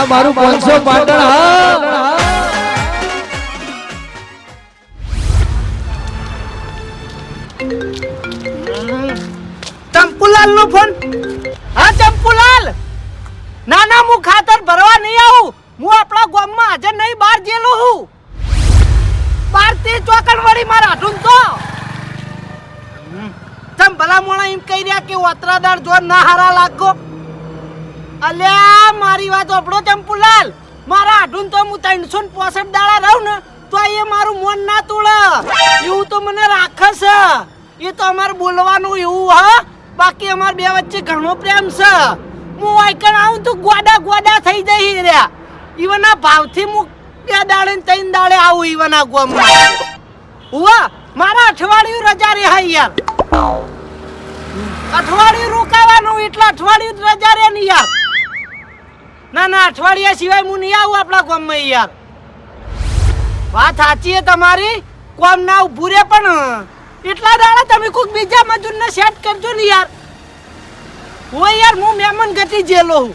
આ મારું પાંચસો પાટણ ચંપુલાલ નો ફોન. હા, ચંપુલાલ. ના હું ખાતર ભરવા નહીં આવું. હું આપણા ગામમાં હાજર નહીં, બહાર જેલો હું. બાર તે ચોકડ વળી મારા હાથું તો. તમ ભલા મોણા એમ કહી રહ્યા કે ઓતરાદાર જો ના હારા લાગો. અલ્યા મારી વાત ઓપડો ચંપુલાલ. મારા આઢું તો હું ત્રણસો ને પોસઠ દાડા રહું ને, તો એ મારું મન ના તોડે એવું તો મને રાખે છે. એ તો અમારે બોલવાનું એવું હા. બાકી અમાર બે વચ્ચે ઘણો પ્રેમ છે. હું આઈકણ આવું તો ગોડા ગોડા થઈ જઈ રહ્યા. ઈવના ભાવથી હું બે દાડે ને ત્રણ દાડે આવું ઈવના ગોમમાં. હુવા મારા અઠવાડિયું રજા રે હા યાર. અઠવાડિયું રોકાવાનું એટલે અઠવાડિયું રજા રે ને યાર. ના ના, અઠવાડિયા સિવાય હું નહીં આવું આપણા ગામમાં યાર વાત સાચી છે તમારી. કોમ ના ઉભું રે પણ એટલા દાડા તમે કોઈક બીજા મજૂરને સેટ કરજો ને યાર. હોય યાર, હું મહેમાન ગતિ જેલો હું.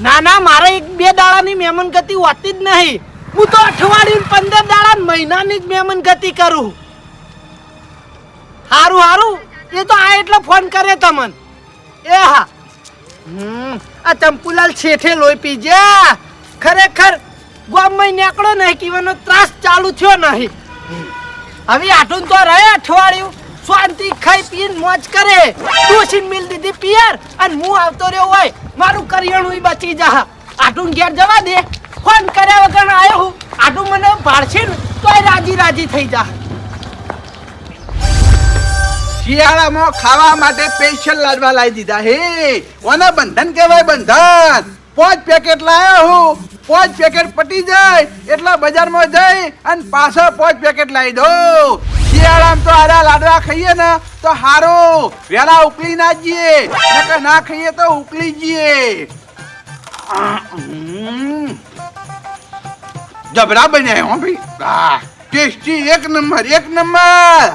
ના ના, મારે એક બે દાડાની મહેમાન ગતિ હોતી જ નહીં. હું તો અઠવાડિયું પંદર દાડા મહિનાની જ મહેમાન ગતિ કરું. હારું હારું. એ તો આ એટલે ફોન કરે તમને. એ હા. હમ. આ ચંપુલાલ શેઠે લોહી પીજે ખરેખર ગામમાં નીકળો નહીં, કીવાનો ત્રાસ ચાલુ થયો નહીં. હવે આટું તો રહે અઠવાડિયું. શાંતિ ખાઈ પીને મોજ કરે. ડોસીને મિલ દીધી પિયર અને હું આવતો રહ્યો હોય, મારું કરિયાણું બચી જા આટું ઘેર જવા દે. ફોન કર્યા વગર આવ્યો હું. આટું મને ભાળશે ને તોય રાજી રાજી થઈ જા શિયાળામાં ખાવા માટે સ્પેશિયલ લાડવા લાવી દીધા. હે, ઓના બંધન કહેવાય બંધન. પાંચ પેકેટ લાયા હું. પાંચ પેકેટ પટી જાય, એટલા બજારમાં જઈ અને પાછા પાંચ પેકેટ લાવી દો. શિયાળામાં તો આરા લાડવા ખાઈએ ને, તો હારો. વેલા ઉકલી ના જઈએ. ના ખાઈએ તો ઉકલી જઈએ. જબરા બન્યા હો ભાઈ. ટેસ્ટી એક નંબર એક નંબર.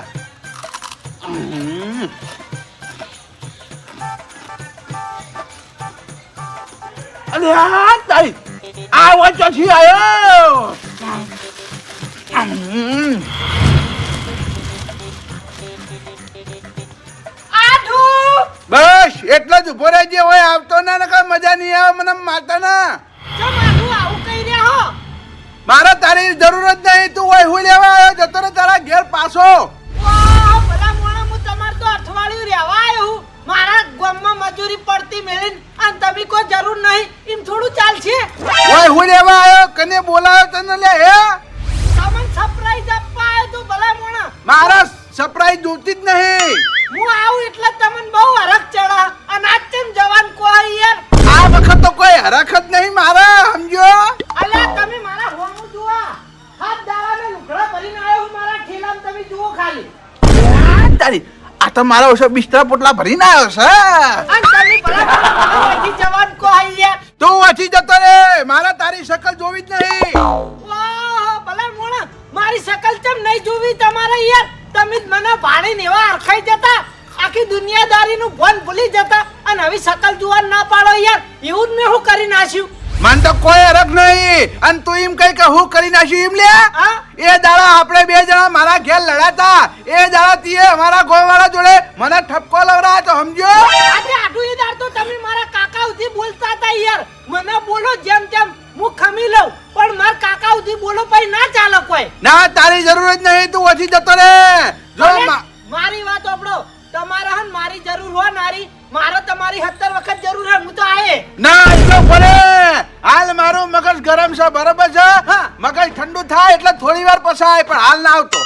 હમ. અરે આ તારી આ વચ્ચે થી આવ્યો હમ. આઠુ બસ એટલો જ ઊભો રહેજે હોય આવતો ના કઈ મજા નહીં આવે મને મારતા ના ચમ આઠુ આવું કહી રહ્યા હો મારે તારી જરૂર જ નહીં તું હોય હું લેવા આવ્યો જતો ને તારા ઘેર પાછો વાહ, ભલા મોણા હું તમાર તો હું. મારા ગામમાં મજૂરી પડતી મેળીને અને તમે કોઈ જરૂર નહીં. એમ થોડું ચાલશે? ઓય હું લેવા આવ્યો? કને બોલાયો તને લે હે? તમને સરપ્રાઈઝ આપવા આવ્યો તો ભલા મોણા મારા સરપ્રાઈઝ જોતી જ નહીં. હું આવું એટલે તમને બહુ હરખ ચડા અને આજ તેમ જવાન કોઈ યાર. આ વખત તો કોઈ હરખ જ નહીં મારા સમજો અલ્યા તમે મારા હોમું જુઓ. હાથ દાડાને લુકડા ભરીને આવ્યો મારા ઠેલામાં તમે જુઓ ખાલી. તારી તો મારા ઓછો બિસ્તરા પોટલા ભરીને આવ્યો છે તું વાંચી જતો રે. મારા તારી શકલ જોવી જ નહીં. ભલે મોણા મારી શકલ ચમ નહીં જોવી તમારે યાર? તમે જ મને ભાણીને નેવા અરખાઈ જતા આખી દુનિયાદારીનું ભોન ભૂલી જતા અને હવે શકલ જોવા ના પાડો યાર. એવું જ મેં હું કરી નાખ્યું. મન તો કોઈ અરગ નહીં. અને તું એમ કઈ કે હું કરી નાખ્યું એમ લે? એ દાડા આપણે બે જણા મારા ઘેર લડાતા. એ દાડા તીએ અમારા ગોવાળા જોડે મને ઠપકો લવરાયો તો સમજો આજે આટલું એ દાડ તો તમે મારા કાકા ઉધી બોલતા હતા યાર. મને બોલો જેમ તેમ. હું ખમી લઉં. પણ મારા કાકા ઉધી બોલો પછી ના ચાલે કોઈ. ના તારી જરૂર જ નહીં. તું ઓછી જતો રે હાલ ના આવતો.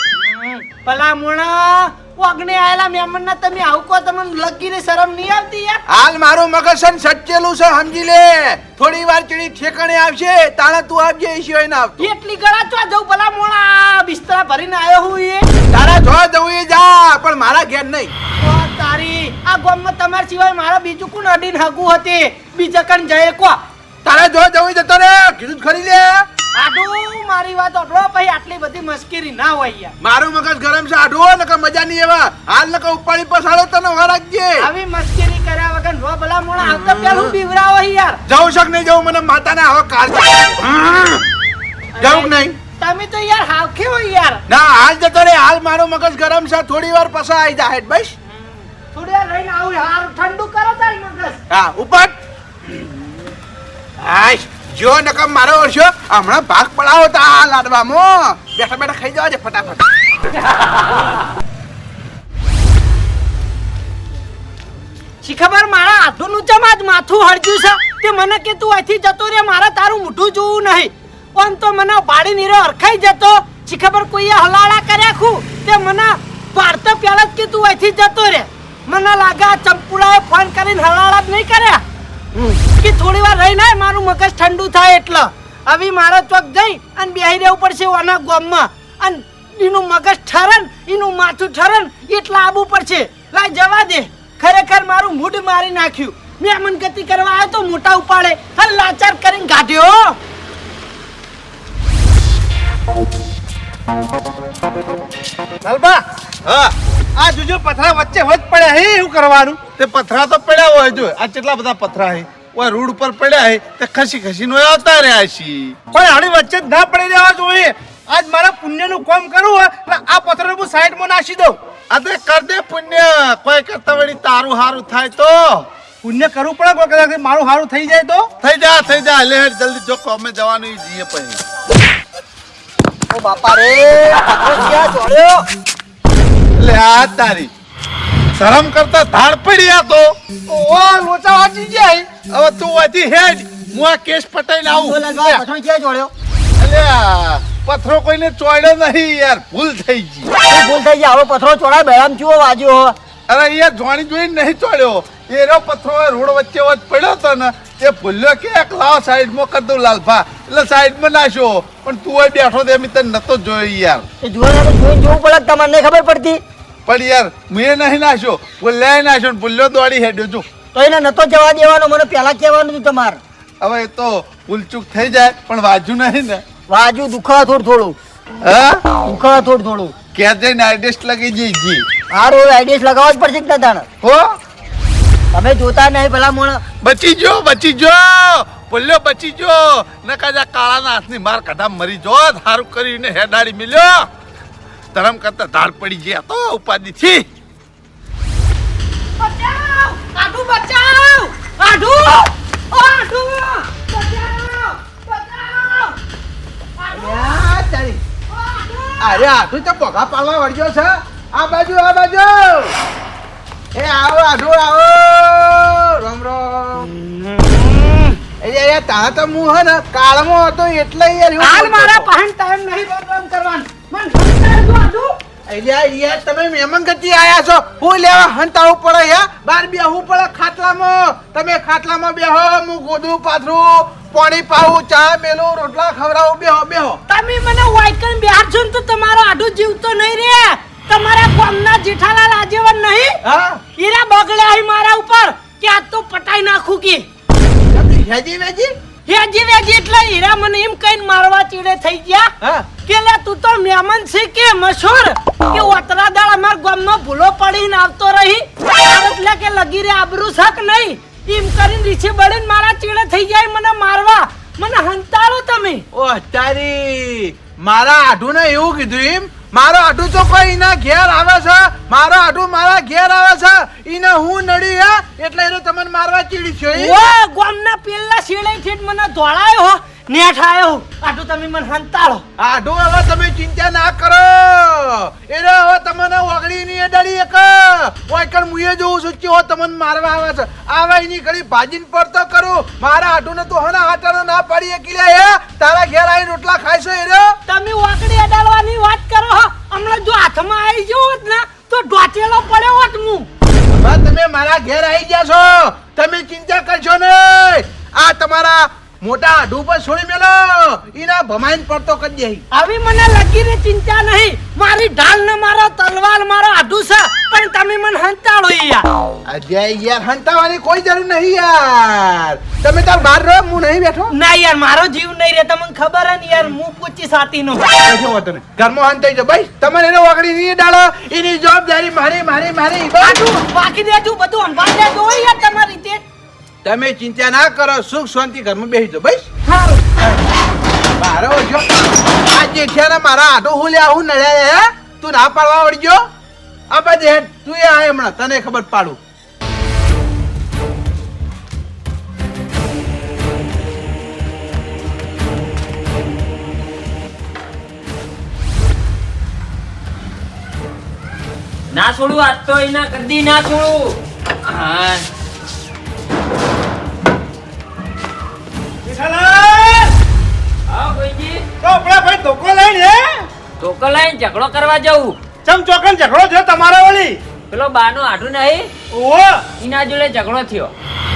ભલા મુણા ઓગણે આયેલા ના તમે આવું કહો તમને લગીને શરમ નહીં આવતી યાર? હાલ મારું મગજ છે સચ્ચેલું છે સમજી લે. થોડી વાર ચડી ઠેકાણે આવશે તાણે તું આવજે એ સિવાય ના આવતો. એટલી ગળા ચો જવું ભલા મોણા? બિસ્તરા ભરીને આવ્યો હું એ. તારા જો જવું એ જા પણ મારા ઘેર નહીં. તારી આ ગામમાં તમારા સિવાય મારા બીજું કોણ અડીને હગું હતી? બીજા કણ જઈએ કો? તારા જો જવું જતો રે કીધું ખરી લે. આડું મારી વાત ઓઢો પછી આટલી બધી મસ્કરી ના હોય યાર. મારું મગજ ગરમ છે આડો નકર મજા નહીં એવા હાલ નકર ઉપાડી પસાડો તને વાર રાખજે. આવી મસ્કરી કર્યા વગર રો ભલા મોણા પેલું યાર. જવું શક નહીં જવું? મને માતાને હવે કાળ જવું નહીં? તમે તો યાર હાવખે હોય યાર. ના હાલ જતો રે હાલ મારો મગજ ગરમ છે થોડી વાર પછી આવી જાય બસ. થોડી વાર રહીને આવું હાલ ઠંડુ કરો તાર મગજ. હા ઉપર હાશ જો નકમ મારો વર્ષો હમણાં ભાગ પડાવો તા લાડવામાં. બેઠા બેઠા ખાઈ જવા છે ફટાફટ. શી ખબર મારા હાથુનું ચમ જ માથું હળજ્યું છે? તે મને કે તું અહીંથી જતો રે, મારે તારું મોઢું જોવું નહીં. પણ તો મને પાડી નીરો અરખાઈ જતો. શી ખબર કોઈએ હલાળા કર્યા ખું? તે મને પારતો પહેલા જ કે તું અહીંથી જતો રે. મને લાગે આ ચંપુડાએ ફોન કરીને હલાળા જ નહીં કર્યા. કે થોડી વાર રહીને આય, મારું મગજ ઠંડુ થાય એટલે. હવે મારે ચોક જઈ અને બેહી રહેવું પડશે ઓના ગોમમાં. અને એનું મગજ ઠરન એનું માથું ઠરન એટલે આવવું પડશે. લાય જવા દે. ખરેખર મારું મૂડ મારી નાખ્યું. મેમન ગતિ કરવા આવ્યો તો મોટા ઉપાડે. અને લાચાર કરીને કાઢ્યો લાલબા હા. આ જોજો પથરા વચ્ચે વચ પડ્યા હે એવું કરવાનું? તે પથરા તો પડ્યા હોય જો. આ કેટલા બધા પથરા હે? ઓય રોડ ઉપર પડ્યા હે તે ખસી ખસી નો આવતા રહ્યા છી. પણ આની વચ્ચે જ ના પડી જવા જોઈએ. આજ મારા પુણ્યનું કામ કરવું હોય એટલે આ પથ્થર હું સાઈડમાં નાખી દઉં. આ તે કર દે પુણ્ય કોઈ કરતા વળી તારું હારું થાય તો. પુણ્ય કરવું પડે કોઈ કદાચ મારું હારું થઈ જાય તો? થઈ જા થઈ જા લે જલ્દી જો કોમે જવાનું જઈએ પછી. ઓ બાપા રે ક્યાં ચોર્યો? લે આ તારી. શરમ કરતા ધાડ પડી આ તો. ઓ લોચા વાંચી જાય હવે તું વાંચી હેડ હું આ કેસ પટાઈને આવું. અલ્યા પથરો કોઈને ચોડ્યો નહીં યાર. ભૂલ થઈ ગઈ. ભૂલ થઈ ગયા હવે પથરો ચોડાય બેરામ ચૂવો વાજ્યો અરે યાર જોણી જોઈને નહીં ચોડ્યો એનો પથરો રોડ વચ્ચે વચ પડ્યો તો ને એ ભૂલ્યો કે એક લાવ સાઈડમાં કરી દઉં લાલભા. એટલે સાઈડમાં નાખ્યો પણ તું બેઠો તે મિત્ર નતો જોયો યાર. જોઈને જોવું પડે તમને ખબર પડતી. પણ યાર મેં નહીં નાખ્યો. ભૂલ્યા નાખ્યો ને ભૂલ્યો દોડી હેડ્યો છું. તો એને નતો જવા દેવાનો મને પહેલા કહેવાનું હતું તમારે. હવે એ તો ભૂલચૂક થઈ જાય પણ વાજુ નહીં ને. વાજુ દુખા થોડું થોડું. હા? દુખા થોડું થોડું. કે જઈને આઈડેસ્ટ લગી જઈ જી. હારો આઈડિયસ લગાવવા જ પડશે કે તાણ હો? તમે જોતા નહીં પેલા મોણ. બચી જો બચી જો બોલ્યો બચી જો નકા જા કાળા હાથની માર કઢા મરી જો સારું કરીને હેડાડી મિલ્યો. ધરમ કરતા ધાર પડી ગયા તો ઉપાધિ થી બચાવ! આઢુ બચાવ! આઢુ ઓ આઢુ બચાવ! બચાવ! અલ્યા તારી. ઓ આઢુ અરે આઠું તો પગા પાડવા વળ્યો છે. આ બાજુ આ બાજુ. એ આવો આઠું આવો. રમ રમ. તારા તો હું હે ને કાળમાં હતો એટલે હાલ મારા. પાહન ટાઈમ નહીં રોમ રોમ કરવાનું. અલ્યા યાર તમે મહેમાન ગતિ આયા છો હું લેવા હંતાવું પડે યા બાર બેહવું પડે ખાટલામાં તમે ખાટલામાં બેહો હું ગોદું પાથરું પાણી પાવું ચા મેલું રોટલા ખવડાવું બેહો બેહો તમે મને વાયકન બિહાર છો તો તમારો આઢુ જીવતો નહીં રે. તમારા ગામના જેઠાલાલ આજીવન નહીં? હા? હીરા બગડ્યા અહીં મારા ઉપર. કે આ તો પટાઈ નાખું કે. હેજી વેજી? હેજી વેજી એટલે હીરા મને એમ કઈ મારવા ચીડે થઈ ગયા. હા? કે લે તું તો મહેમાન છે કે મશહૂર કે ઓતરા દાળ અમાર ગામનો ભૂલો પડીને આવતો રહી? એટલે કે લગી રે આબરૂ શક નહીં? એમ કરીને રીછે બળીને મારા ચીડે થઈ જાય મને મારવા. મને હંતાળો તમે. ઓ તારી મારા આઢુને એવું કીધું એમ? મારો આઢુ તો કોઈ એના ઘેર આવે છે? મારો આઢુ મારા ઘેર આવે છે? ઈને હું નડી હે? એટલે એને તમને મારવા ચીડી છે? ઓ ગામના પેલા શેડે મને ધોળાયો હો. નેઠ આયો. આટલું તમે મને હંતાળો. આઢું હવે તમે ચિંતા ના કરો. એને હવે તમને ઓગળી ની અડાડી એક. ઓય કણ મુએ જોઉં છું કે તમને મારવા આવે છે. આવે એની ઘડી ભાજીને પડતો કરું. મારા આઢું ને તો હના આટાનો ના પાડી એકી લે હે. તારા ઘેર આવીને રોટલા છે તમે વાકડી અડાડવાની વાત કરો હો. હમણાં જો હાથમાં આવી ગયો હોત ને તો ઢોચેલો પડ્યો હોત હું તમે મારા ઘેર આવી ગયા છો. તમે ચિંતા કરશો નહીં. આ તમારા મોટા આઢું પર છોડી મેલો. ઈના ભમાઈન પડતો કરી દે આવી મને લગીને ચિંતા નહીં. મારી ઢાલ ને મારો તલવાર મારો આઢું છે પણ તમે મને હંતાળો યાર. અજય યાર હંતાવાની કોઈ જરૂર નહીં યાર. તમે તાર બહાર રહો હું નહીં બેઠો. ના યાર મારો જીવ નહીં રે તમને ખબર હે ને યાર હું પૂછી સાતી નો કશો વાંધો નહીં. ઘરમાં હંતાઈ જો ભાઈ તમારે એને વગડી નહીં ડાળો. એની જવાબદારી મારી મારી મારી. આઢું બાકી દેજો બધું સંભાળ દેજો યાર તમારી રીતે તમે ચિંતા ના કરો સુખ શાંતિ ઘરમાં બેસી. જાઓ બસ મારો જો આ જેઠિયાને મારા આટો હું લ્યા હું નડ્યા હે? તું ના પાડવા વળજો આ બધે તું એ આ હમણાં તને ખબર પાડું. ના છોડું આજ તો એના કદી ના છોડું. હા. તો ઝઘડો કરવા જવું ચમ ચોકન ઝઘડો થયો તમારે વળી પેલો બાનો આઠું નહીં? ઓ એના જોડે ઝઘડો થયો.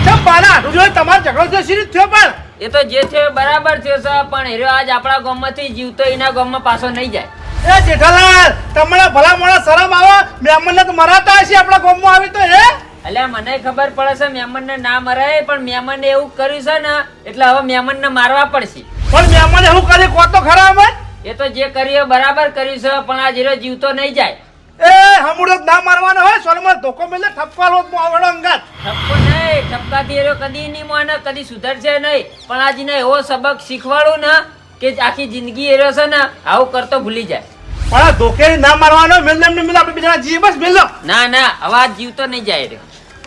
ચમ બાના આઠું જોડે તમારો ઝઘડો થયો? શી થયો પણ? એ તો જે છે બરાબર થયો છે પણ હેરો આજ આપણા ગામમાંથી જીવતો એના ગામમાં પાછો નહીં જાય. એ જેઠાલાલ તમને ભલા મોડા શરમ આવે? મેમનને તો મરાતા હશે આપણા ગામમાં આવી તો હે? એટલે મને ખબર પડે છે મહેમાનને ના મરાય પણ મહેમાને એવું કર્યું છે ને એટલે હવે મહેમાનને મારવા પડશે. પણ મેમન એવું કરી કો તો ખરા અમે એ તો જે કર્યું બરાબર કર્યું છે પણ આ જીરો જીવતો નહીં જાય. એ હમુડો ના મારવાનો હોય સોલમાં ધોકો મેલે ઠપકા લોટ મો આવડો અંગાત. ઠપકો નહીં ઠપકાથી એરો કદી નહીં મોને કદી સુધરશે નહીં. પણ આજને એવો સબક શીખવાડું ને કે આખી જિંદગી એરો છે ને આવું કરતો ભૂલી જાય. પણ આ ધોકે ના મારવાનો મેલ એમને મેલ આપણે બીજા જીવ બસ મેલ. ના ના હવે આ જીવતો નહીં જાય એરો.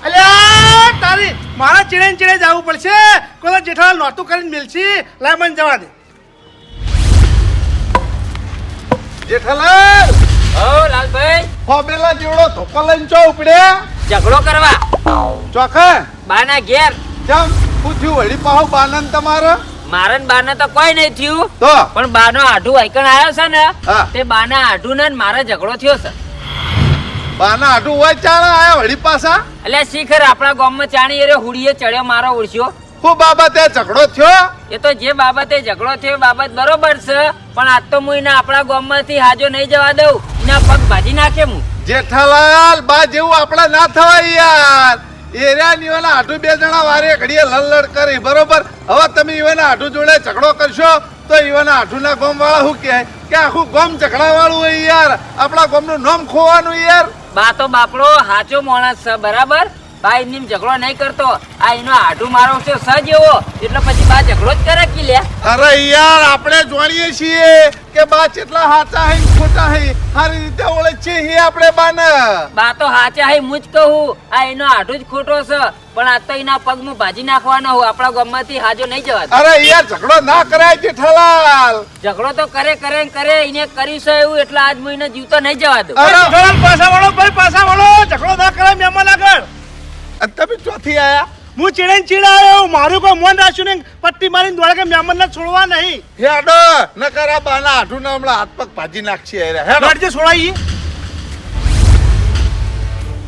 અલ્યા તારી મારા ચીડે ને ચીડે જવું પડશે. કોઈ જેઠાલાલ નોતું કરીને મિલશી લાય મને જવા દે. જેઠાલાલ! ઓ લાલભાઈ. ફોબેલા જેવડો ધોકો લઈને ચો ઉપડે. ઝઘડો કરવા. ચોખે? બાના ઘેર. જમ શું થયું વળી પાહો બાનન તમારો? મારે ને બાને તો કોઈ નહીં થયું. તો? પણ બાનો આઢું આઈકણ આવ્યો છે ને. તે બાના આઢું ને મારે ઝઘડો થયો છે. બાના આઢું હોય ચાલે આયા વળી પાછા? એટલે શીખર આપણા ગામમાં ચાણી એરે હુડીએ ચડ્યો મારો ઓળખ્યો હું બાબતે ઝઘડો થયો? એ તો જે બાબતે ઝઘડો થયો બાબત બરોબર છે પણ આજ તો હું એના આપણા ગામમાંથી હાજો નહીં જવા દઉં. એના પગ ભાજી નાખે હું. જેઠાલાલ બા જેવું આપણે ના થવાય યાર. એરિયા નીવાના આટું બે જણા વારે ઘડીએ લલડ કરી બરોબર? હવે તમે ઈવાના આટું જોડે ઝઘડો કરશો તો ઈવાના આટુના ગોમ વાળા શું કહે? કે આખું ગોમ ઝઘડા વાળું હોય યાર. આપણા ગોમનું નામ ખોવાનું યાર. બા તો બાપડો સાચો માણસ છે બરાબર? બા એમની ઝઘડો નહીં કરતો. આ એનો આઢું મારો છે સજ એવો. એટલે પછી બા ઝઘડો જ કરે કે લે? અરે યાર આપણે જાણીએ છીએ કે બા કેટલા હાચા હે ખોટા હે સારી રીતે ઓળખીએ હે આપણે બાને. બા તો હાચા હે હું જ કહું. આ એનો આઢું જ ખોટો છે. પણ આ તો એના પગમાં ભાજી નાખવાનો હું આપણા ગામમાંથી હાજો નહીં જવા. અરે યાર ઝઘડો ના કરાય જેઠાલાલ. ઝઘડો તો કરે કરે કરે. એને કરી છે એવું એટલે આજ હું એને જીવતો નહીં જવા દઉં અરે પાછા વાળો ભાઈ પાછા વાળો. ઝઘડો ના કરાય મહેમાન આગળ. તમે ચોથી આયા. હું ચીડે ચીડ આવ્યો મારું કોઈ મન રાખ્યું ને પટ્ટી મારીને દોડે કે મહેમાન ને છોડવા નહીં. હેડો ન કરા બાના આઠું ને હમણાં હાથ પગ ભાજી નાખશે હેડો. છોડાઈ.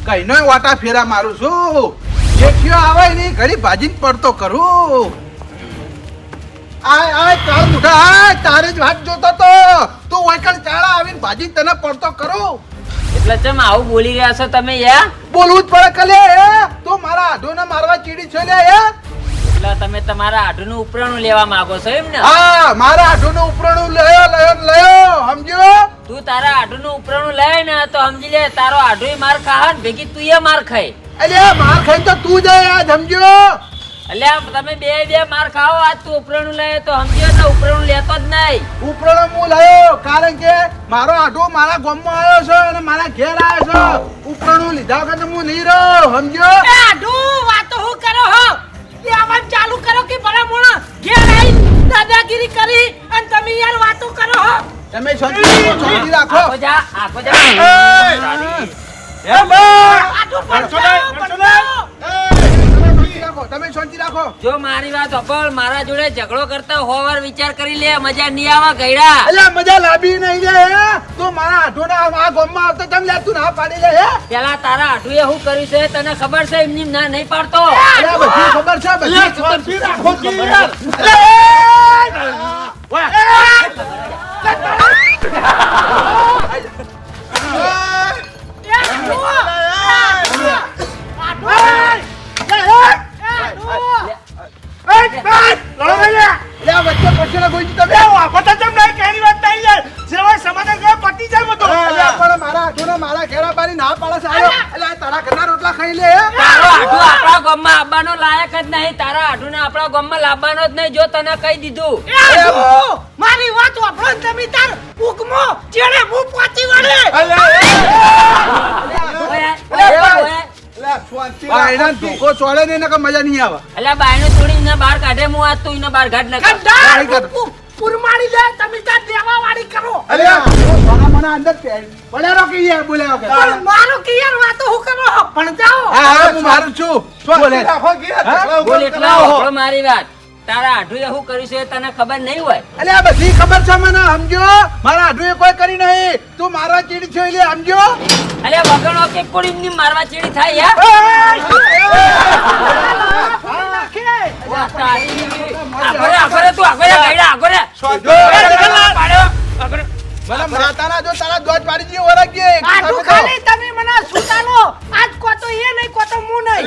કઈનો વાટા ફેરા મારું છું. જેઠિયો આવે ને ઘડી ભાજીને પડતો કરું. આય આય તાર મુઠા આય તારે જ વાત જોતો તો. તું વૈકણ ચાળા આવીને ભાજી તને પડતો કરું. એટલે ચમ આવું બોલી રહ્યા છો તમે યા બોલવું જ પડે કલે હે? તું મારા આઢોને મારવા ચીડી છો લે હે? એટલે તમે તમારા આઢું ઉપરાણું લેવા માંગો છો એમ ને? હા મારા આઢો નું ઉપરાણું લયો લયો લયો સમજ્યો? તું તારા આઢું ઉપરાણું લે ને તો સમજી લે તારો આઢું માર ખાહ ને ભેગી તું એ માર ખાય. અલ્યા માર ખાઈ તો તું જાય આ સમજો એટલે તમે બે બે માર ખાઓ આજ તું ઉપરણ લે તો સમજ્યો ને ઉપરાણું લેતો જ નહીં. ઉપરણો હું લયો કારણ કે મારો આઢો મારા ગામમાં આવ્યો છે અને મારા ઘેર આવ્યો છે. ઉપરણું લીધા વગર હું નહીં રહ્યો સમજ્યો? આઢો વાતો હું કરો હો? એ આવાજ ચાલુ કરો કે બરા મોણા ઘેર આવી દાદાગીરી કરી અને તમે યાર વાતો કરો હો. તમે શાંતિ રાખો, શાંતિ રાખો. આખો જા આખો જા. આઢું પડતો પડતો તમે શાંતિ રાખો તમે શાંતિ રાખો. જો મારી વાત અપલ મારા જોડે ઝઘડો કરતા હોવાર વિચાર કરી લે મજા નહીં આવા ગયડા એટલે મજા લાભી નહીં જાય તો તું મારા ના આ ગોમમાં આવતો તેમ લે તું ના પાડી લે હે. પેલા તારા આઠુએ શું કર્યું છે? તને ખબર છે? એમની ના નહીં પાડતો. અલ્યા બધી ખબર છે બધી શાંતિ રાખો ખબર વચ્ચે કોઈ તમે બે વાપરતા ચમ નહીં કેની વાત નહીં યાર. જેવા સમાધાન કરે પતી જાય બધો. અલ્યા પણ મારા આઢો ને મારા ઘેરા બારી ના પાડે છે. આયો. અલ્યા. તારા ઘરના રોટલા ખાઈ લે હે. તારો આઢું આપણા ગામમાં આવવાનો લાયક જ નહીં. તારા આઢુને આપણા ગામમાં લાવવાનો જ નહીં જો તને કહી દીધું. મારી વાત વાપરો ને તમે તાર. ઉકમો જેણે હું પહોંચી વળે. બાયણા ધોકો ચોળે ને એના મજા નહીં આવે. અલ્યા બાયણે થોડી એને બહાર કાઢે હું આજ તું એને બહાર કાઢ નાખ ગાડી કાઢો. કંડા પુરમાડી દે તમે તાર દેવા વાળી કરો. અરે સોના મને અંદર પે- પડ્યા કે યાર બોલ્યા વગર. પણ મારું કે યાર વાતો હું કરો? પણ જાઓ. હા હા હું મારું છું. બોલે? બોલ એટલા મારી વાત. તારા આઢુએ શું કર્યું છે તને ખબર નહીં હોય અલે આ બધી ખબર છે મને સમજો મારા આઢુએ કોઈ કરી નહીં તું મારવા ચીડી છો એટલે સમજો અલ્યા વગણો કે કોણની મારવા ચેડી થાય યાર તમે મને સુતાનો આજ કો તો એ નહીં કો તો હું નહીં.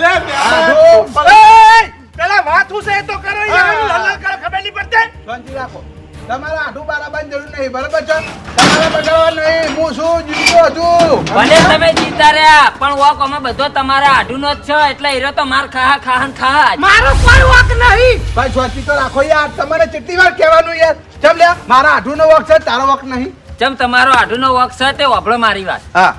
પેલા વાત હું છે એ તો કરો યાર લલલ કરો, ખબર નહીં પડતી. શાંતિ રાખો. તમારા બારાબાની જરૂર નહીં બરાબર છે? તમારે બગાડવા નહીં હું શું જીવતો છું. ભલે તમે જીતા રહ્યા પણ વોક અમે બધો તમારા આઢુનો જ છે એટલે હીરો તો માર ખાહા ખાહન ખાહા જ. મારો કોઈ વાક નહીં. ભાઈ શાંતિ તો રાખો યાર તમારે કેટલી વાર કહેવાનું યાર. ચમ લે મારા આઢુનો વખ છે તારો વખ નહીં. જેમ તમારો આઢુનો વોક છે તે વાપરો મારી વાત. હા.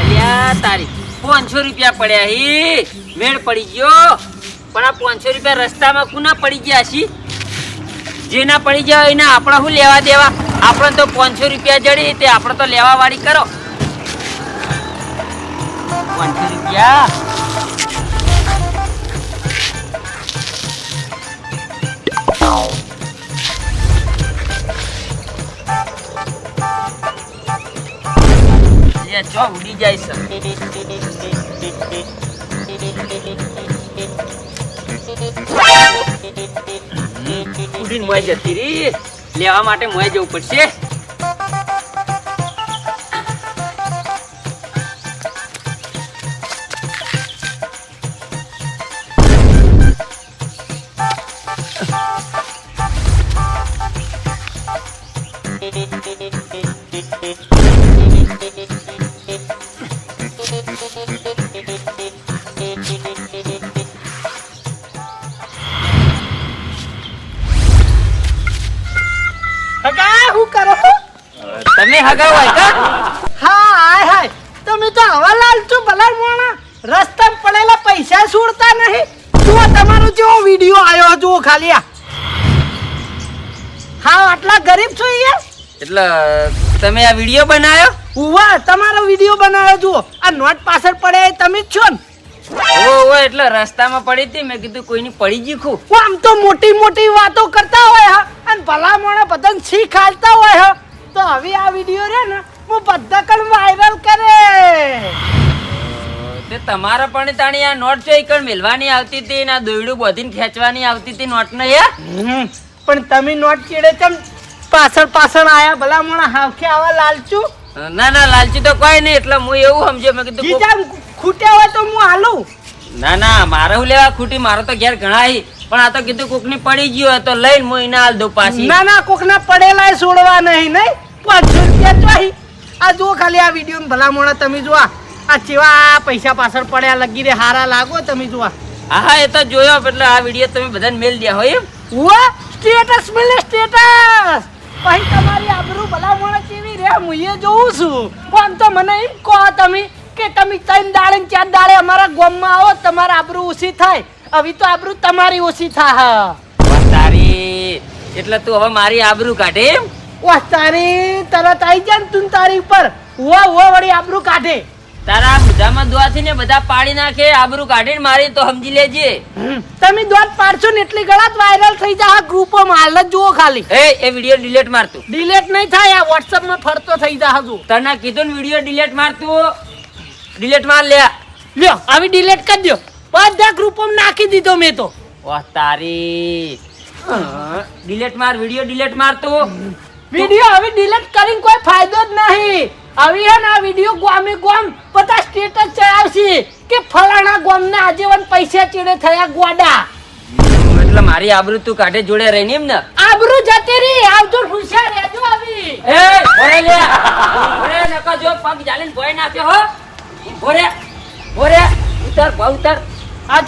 અલ્યા, તારી પાંચસો રૂપિયા પડ્યા હી. મેળ પડી ગયો. પણ આ પાંચસો રૂપિયા રસ્તામાં કુના પડી ગયા છી જેના પડી ગયા એના આપણે શું લેવા દેવા? આપણે તો પાંચસો રૂપિયા જડી તે આપણે તો લેવા વાળી કરો. પાંચસો રૂપિયા? એ ચો ઉડી જાય છે. ઉડીને મોય જતી રહી. લેવા માટે મોય જવું પડશે. રસ્તા પડેલા પૈસા છોડતા નહીં. જુઓ તમારો જેવો વીડિયો આવ્યો જુઓ ખાલી આ. હા આટલા ગરીબ છો યાર એટલે તમે આ વીડિયો બનાવ્યો? ઉવા તમારો વીડિયો બનાવ્યો જુઓ. આ નોટ પાછળ પડે તમે જ છો ને. ઓ એટલે રસ્તામાં પડી હતી મેં કીધું કોઈની પડી ગઈ હું આમ તો મોટી મોટી વાતો કરતા હોય હા. અને ભલા મોણા પતંગ છી ખાલતા હોય હા. તો હવે આ વીડિયો રે ને હું બધા કણ વાયરલ કરે. તે તમારા પણ તાણી આ નોટ જો એકણ મેલવાની આવતી હતી ને આ દોયડું બધીને ખેંચવાની આવતી હતી નોટ ને યાર? પણ તમે નોટ ચીડે ચમ પાછળ પાછળ આયા ભલા મોણા હાવખે આવા લાલચું? ના ના લાલચી તો કોઈ નહીં એટલે હું એવું સમજ્યો મેં કીધું કોક- જીજા ખૂટ્યા હોય તો હું હાલું. ના ના મારે હું લેવા ખૂટી મારો તો ઘેર ઘણા પણ આ તો કીધું કોકની પડી ગયું હોય તો લઈને હું એને હાલ દઉં પાછી. ના ના કોકના પડેલા છોડવા નહીં નહીં. પાંચસો રૂપિયા ચાહી આ જુઓ ખાલી આ વીડિયો ભલા મોણા તમે જુઓ આ ચેવા પૈસા પાછળ પડ્યા લગી રે હારા લાગો તમે જોવા. હા એ તો જોયો એટલે આ વીડિયો તમે બધાને મેલ દયા હોય એમ. ઉવા સ્ટેટસ મેલે સ્ટેટસ પછી તમારી આબરૂ ભલા મોણા કેવી રે હું એ જોઉં છું. પણ તો મને એમ કહો તમે કે તમે ત્રણ દાડે ને ચાર દાડે અમારા ગામમાં આવો તમારા આબરૂ ઓછી થાય. હવે તો આબરૂ તમારી ઓછી થાય વાહ તારી. એટલે તું હવે મારી આબરૂ કાઢે એમ? વાહ તારી તરત આવી જાય ને તું તારી ઉપર. ઉવા ઉવા વળી આબરૂ કાઢે. તારા બધામાં દુઆથી ને બધા પાડી નાખે આબરૂ કાઢીને મારી તો સમજી લેજે. તમે દોત પાડશો ને એટલી ગળાત વાયરલ થઈ જાય આ ગ્રુપમાં. હાલ જ જુઓ ખાલી. એ એ વીડિયો ડિલીટ મારતું. ડિલેટ નહીં થાય આ WhatsApp માં ફરતો થઈ જાય હજુ. તને કીધું ને વીડિયો ડિલીટ મારતું? ડિલીટ માર લે લ્યો આવી ડિલેટ કરી દો બધા ગ્રુપમાં નાખી દીધો મેં તો. વાહ તારી. ડિલીટ માર વીડિયો ડિલીટ મારતું. વિડિયો હવે ડિલીટ કરીને કોઈ ફાયદો જ નહીં. હવે હે ને આ વિડિયો ગોમી ગોમ બધા સ્ટેટસ ચડાવશે કે ફલાણા ગોમના આજીવન પૈસા ચીડે થયા ગોડા. એટલે મારી આબરૂ તું કાઢે જોડે રહીને એમ ને? આબરૂ જતી રહી આવજો હુશિયાર રહેજો આવી. ભરે લે. ભરે નકા જો પગ જાલીન ભોય નાખ્યો હો. ઓરે ઓરે ઉતર ભાવ આજુ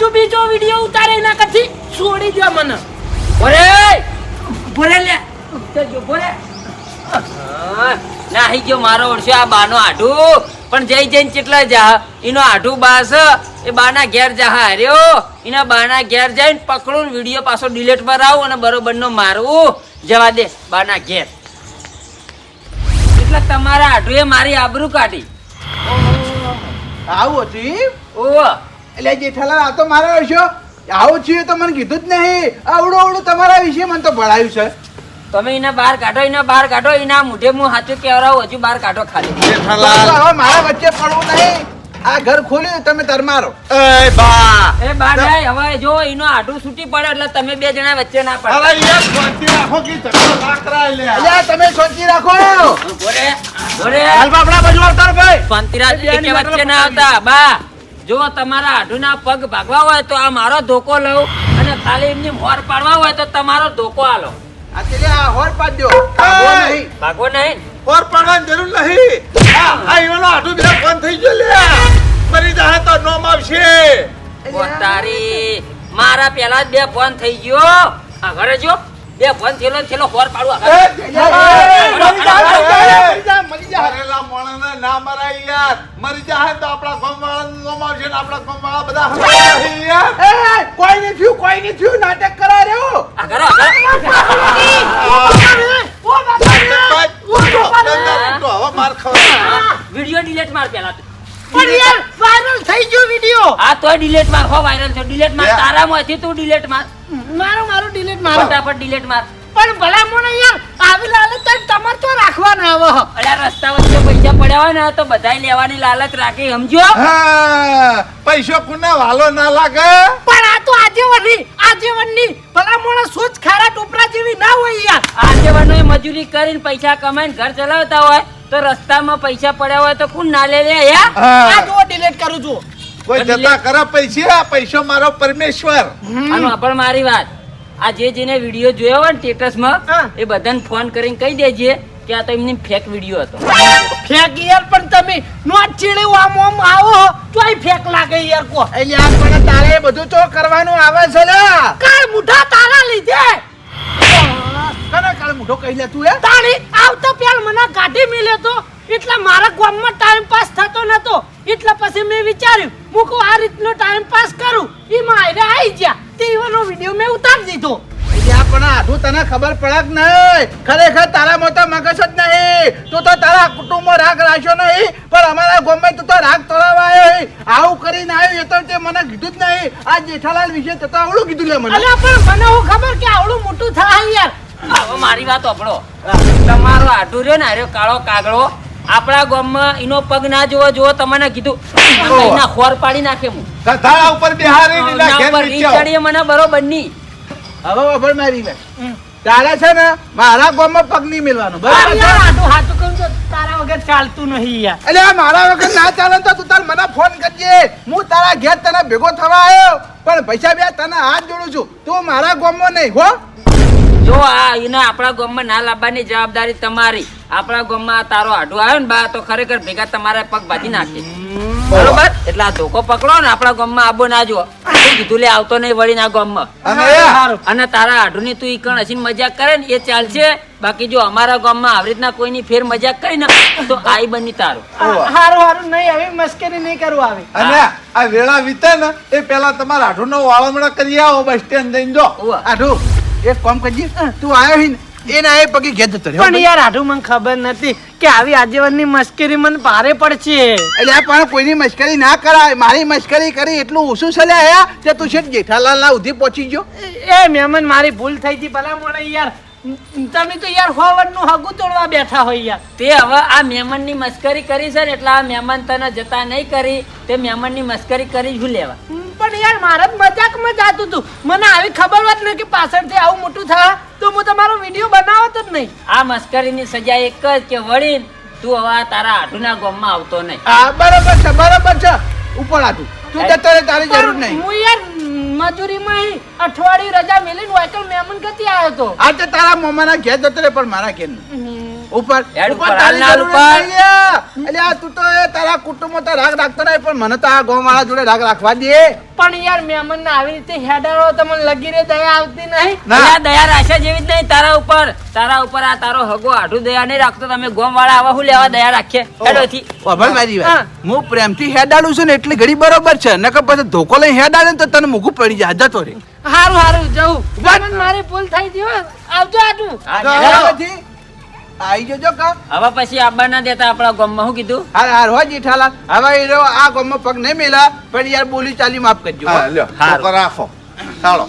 હજુ બીજો વીડિયો ઉતારે ના કથી છોડી દો મને. ભરે ઓરે લે. ઉતર જો ઓરે હા, નાહી ગયો મારો ઓળશો આ બાનો આઢું. પણ જઈ જઈને કેટલા જા? એનો આઢું બાસ એ બાના ઘેર જા. હાર્યો. એના બાના ઘેર જઈને પકડું વીડિયો પાછો પર કરાવું અને બરોબરનો મારવું જવા દે બાના ઘેર. એટલે તમારા આઢુએ મારી આબરૂ કાઢી. આવું હતું ઓહ. એટલે જેઠાલાલ આ તો મારો હશો આવું છું તો મને કીધું જ નહીં. આવડું આવડું તમારા વિશે મને તો ભણાયું છે. તમે એને બહાર કાઢો એને બહાર કાઢો એના મુઢે હું સાચું કહેવડાવું હજુ બહાર કાઢો ખાલી. મારા વચ્ચે પડવું નહીં. આ ઘર ખોલ્યું તમે તર મારો એ બા. એ બા ભાઈ હવે જો એનો આડું છૂટી પડે એટલે તમે બે જણા વચ્ચે ના પડે. અરે યાર શાંતિ રાખો કે ઝઘડો ના કરાય લે. અલ્યા તમે શાંતિ રાખો. બોલે બોલે. હાલ બાપડા બાજુ આવતા ભાઈ. શાંતિ શાંતિરાજ કે વચ્ચે ના આવતા. બા જો તમારા આઢુના પગ ભાગવા હોય તો આ મારો ધોકો લઉં અને ખાલી એમની મોર પાડવા હોય તો તમારો ધોકો આલો. તે આ હોર પાડ દો ભાગો નહીં. ભાગો નહીં? ઓર પડવાની જરૂર નહીં. આ આ ઈવાનો આઠું બીજા ફોન થઈ ગયો લે. મરી જાય તો નોમ આવશે. તારી મારા પેલા જ બે ફોન થઈ ગયો. આ ઘરે જો બે ફોન થયેલો ને થયેલો હોર પાડવા મરેલા મોણાને ના મરાય યાર મરી જાય તો આપણા ગામવાળાનું નોમ આવશે ને આપણા ગામવાળા બધા યાર કોઈ થયું કોઈ નહીં થયું નાટક કરા રહ્યો આ. હવે માર ખવડાવ. વીડિયો ડિલીટ માર પેલા. પણ યાર વાયરલ થઈ ગયો વિડિયો આ તો ડિલીટ માર હો વાયરલ થયો. ડિલીટ માર. તારામાંથી તું ડિલીટ માર. મારો મારો ડિલીટ માર. ફટાફટ ડિલીટ માર. પણ ભલા મને યાર આવી લાલચ તો તમારે તો રાખવાના આવે. અલ્યા રસ્તા વચ્ચે પૈસા પડ્યા હોય ને તો બધાય લેવાની લાલચ રાખી સમજો? પૈસો કુના વાલો ના લાગે? પણ આ તો આજીવનની આજીવનની ભલા મોણા સોચ ખારા ટોપરા જેવી ના હોય યાર. આગેવાનો મજૂરી કરીને પૈસા કમાઈને ઘર ચલાવતા હોય. તો રસ્તામાં પૈસા પડ્યા હોય તો કોણ ના લે લે આ જો ડિલીટ કરું છું. કોઈ જતા કરા પૈસા પૈસો મારો પરમેશ્વર. આનો પણ મારી વાત. આ જે જેને વીડિયો જોયો હોય ને સ્ટેટસમાં. એ બધાને ફોન કરીને કહી દેજે કે આ તો એમની ફેક વીડિયો હતો. ફેક યાર પણ તમે નો ચીડે આમ આમ આવો તોય ફેક લાગે યાર કો. અલ્યા પણ તારે બધું તો કરવાનું આવે છે ને કાળ મુઠા તારા લીધે મોઢો કહી લે તું એ તાણી આવતો પેલ મને કાઢી મિલે તો. એટલે મારા ગામમાં ટાઈમ પાસ થતો નતો. એટલે પછી મેં વિચાર્યું હું કહું આ રીતનો ટાઈમ પાસ કરું. એ આઈને આવી ગયા. તેવાનો વીડિયો મેં ઉતારી દીધો. અલ્યા પણ આઠું તને ખબર પડક નહીં. ખરેખર તારા મોટા મગજ જ નહીં. તું તો તારા કુટુંબમાં રાગ રાખ્યો નહીં. પણ અમારા ગામમાં તું તો રાગ તોડાવા આવ્યો હે. આવું કરીને આવ્યો એ તો તે મને કીધું જ નહીં. આ જેઠાલાલ વિશે તો આવડું કીધું લે મને. અલ્યા પણ મને હું ખબર કે આવડું મોટું થાય યાર. હવે મારી વાત સાંભળો તમારો આઢુ રહ્યો ને આર્યો કાળો કાગડો આપણા ગામમાં એનો પગ ના જોવો જોવો તમને કીધું. એના ખોર પાડી નાખે હું. કથાળા ઉપર બિહારી ઘેર નીચે મને બરોબરની હવે વફળ મારી વાત. તારે છે ને મારા ગામમાં પગ નહીં મેળવાનો બરાબર આટલું હાચું કહું તો તારા વગર ચાલતું નહીં યાર. અલ્યા મારા વગર ના ચાલે તો તું તાર મને ફોન કરજે. હું તારા ઘેર તને ભેગો થવા આવ્યો. પણ પૈસા બે તને હાથ જોડું છું. તું મારા ગામમાં નહીં હો. જો આ એને આપણા ગામમાં ના લાવવાની જવાબદારી તમારી. આપણા ગામમાં તારો આઢો આવ્યો ને બા તો ખરેખર ભેગા તમારા પગ બાંધી નાખે. બરોબર? એટલે આ ધોકો પકડો ને આપણા ગામમાં આબો ના જો કીધું? લે આવતો નહીં વળી ના ગામમાં. અને તારા અને ની તું ઈકણ હસીને મજાક કરે ને એ ચાલશે. બાકી જો અમારા ગામમાં આવી રીતના કોઈની ફેર મજાક કરી ને તો આઈ બની તારું. હારું હારું. નહીં હવે મસ્કરી નહીં કરવું આવે. અને આ વેળા વીતે ને એ પેલા તમારા આઠુનો વાળમણા કરી આવો બસ સ્ટેન્ડ જઈને જો. ઉવ્વ. આઠું એક કામ કરજે. તું આવ્યો હિન એને આ એ પગે ઘેર જતો રહ્યો. પણ યાર આટલું મને ખબર નથી કે આવી આજીવનની મશ્કરી મને ભારે પડશે. એટલે આ પણ કોઈની મશ્કરી ના કરાય. મારી મશ્કરી કરી એટલું ઓછું સલે આયા તે તું છે જેઠાલાલ ના ઉધી પહોંચી ગયો. એ મેમન મારી ભૂલ થઈ હતી ભલા મોડે યાર તમે તો યાર હોવરનું હગું તોડવા બેઠા હોય યાર. તે હવે આ મહેમાનની મસ્કરી કરી છે ને એટલે આ મહેમાન તને જતા નહીં કરી. તે મહેમાનની મસ્કરી કરી શું લેવા? પણ યાર મારા મજાકમાં જાતું હતું મને આવી ખબર હોત ને કે પાછળથી આવું મોટું થાય તો હું તમારો વીડિયો બનાવત જ નહીં. આ મસ્કરીની સજા એક જ કે વળી તું હવે તારા આઢુના ગામમાં આવતો નહીં. હા બરોબર છે બરોબર છે. ઉપર આઠું તું જતો રહે તારી જરૂર નહીં. હું યાર મજૂરીમાં અઠવાડિયું રજા મેલીને વાયકલ મેમન ગતિ આવ્યો હતો. આ તો તારા મોમાના ઘેર જતો રહે પણ મારા ઘેર નહીં. ઉપર ઉપર ઉપર, તારી ઉપર. અલ્યા તું તો એ તારા કુટુંબમાં તો રાગ રાખતો નહીં પણ મને તો આ ગામવાળા જોડે રાગ રાખવા દે. પણ યાર મહેમાન ને આવી રીતે હેડારો તમને લગી રે દયા આવતી નહીં. ના. દયા રાશા જેવી જ નહીં તારા ઉપર. તારા ઉપર આ તારો હગો આઢું દયા નહીં રાખતો. તમે ગોમ વાળા આવા હું લેવા દયા રાખીએ હેડોથી ખબર મારી વાત. હું. પ્રેમથી હેડાડું છું ને એટલી ઘડી બરોબર છે. નકર પછી ધોકો લઈ હેડાડે ને તો તને મૂકું પડી જાય. જતો રે. હારું હારું જવું મારી ભૂલ થઈ ગઈ આવજો આટું આવી જજો કા. હવે પછી આબા ના દેતા આપણા ગામમાં શું કીધું? હાર હાર હો જીઠાલાલ. હવે એ રહ્યો આ ગામમાં પગ નહીં મેલા પણ યાર બોલી ચાલી માફ કરજો હા. લ્યો હાર. રાખો. ચાલો.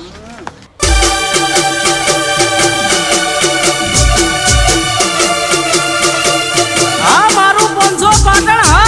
હા મારું પાંચસો પાટણ હા.